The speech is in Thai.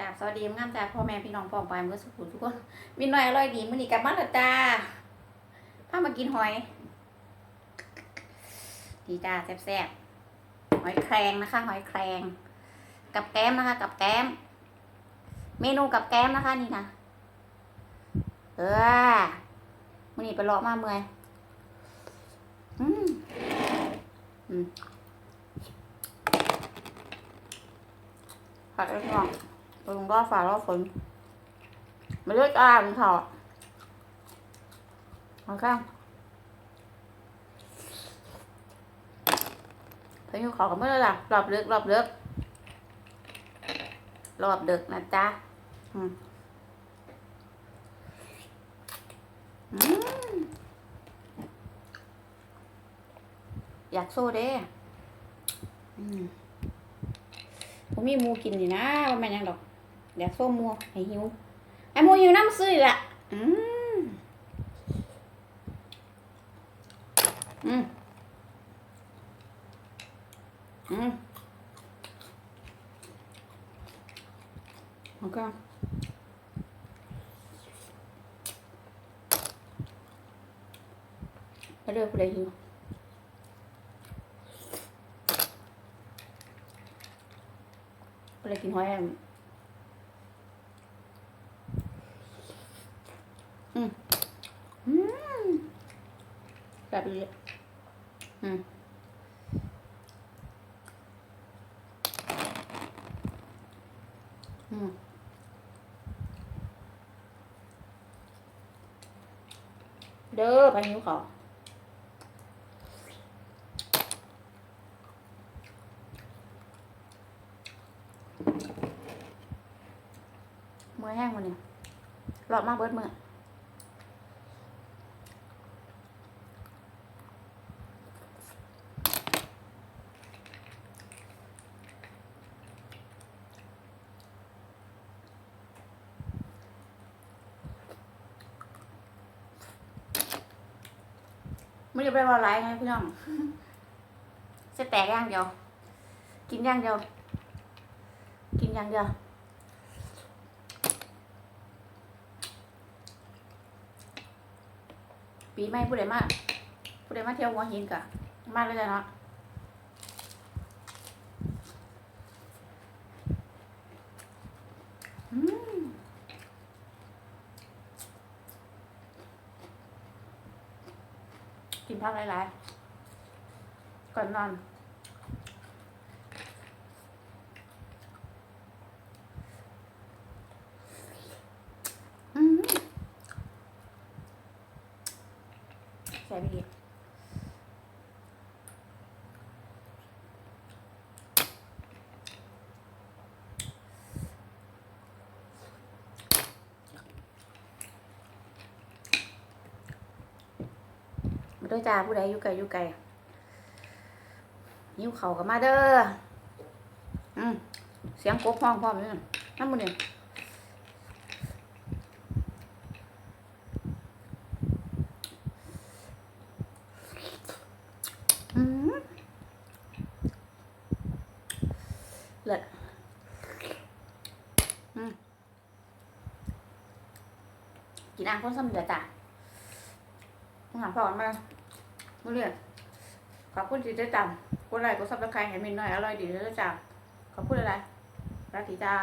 จ้าสวัสดีงามจ้าพ่อแม่พี่น้องพ่อปลายมือสุขุมทุกคนมีหน่อยอร่อยดีมื้อนี้กลับบ้านแล้วจ้าพามากินหอย ดีจ้าแซ่บๆหอยแครงนะคะ หอยแครงกับแก้มนะคะ กับแก้ม เมนูกับแก้มนะคะนี่นะเออมื้อนี้ไปเลาะมาเมื่อยอืมอืมผัดไอ้พี่น้องไปลงรอดฟ้ารอดฝนมาเลือกอ่านเถอะเอาข้างพายุเขากับเมื่อไรล่ะรอบเลือกรอบเลือกรอบดึกนะจ๊ะ อืมอยากโซ่เด้ผมมีมูกินอยู่นะว่าแม่นยังดอก เดี๋ยวส้มมัวให้หิวไอ้หมูหิวน้ำซื้ออีกละอืมอืมอืมโอเคไปเรื่อยไปเลยหิวไปเลยกินหอยแอืมอืม แบบนี้อืมอืมเด้อไปหิวขอมือแห้งมันเนี่หลอดมากเบิดเมื่อ ไม่ได้ไปว่าไรไงพี่น้องจะแตกอย่างเดียว กินอย่างเดียว กินอย่างเดียวปีใหม่ผู้ใดมาผู้ใดมาเที่ยวหัวหินกะมาเลยจ้ะเนาะอืมกิน พักหลายๆ ก่อนนอน อืมใส่ไปอีก ด้วยจ้าผู้ใดอยู่ไกลอยู่ไกลหิวเข่ากับมาเด้ออืมเสียงกบห้องพร้อมเลยนั่นมันเนี่ยเลิศกินอ่างคนสำเร็จจ้ะต้องหาพ่อมา มื่อเรียนขอบคุณที่ได้จำกดไลค์กดซับสไครต์ให้มินหน่อยอร่อยดีเลยจ้าขอบคุณอะไรรักทีจ้า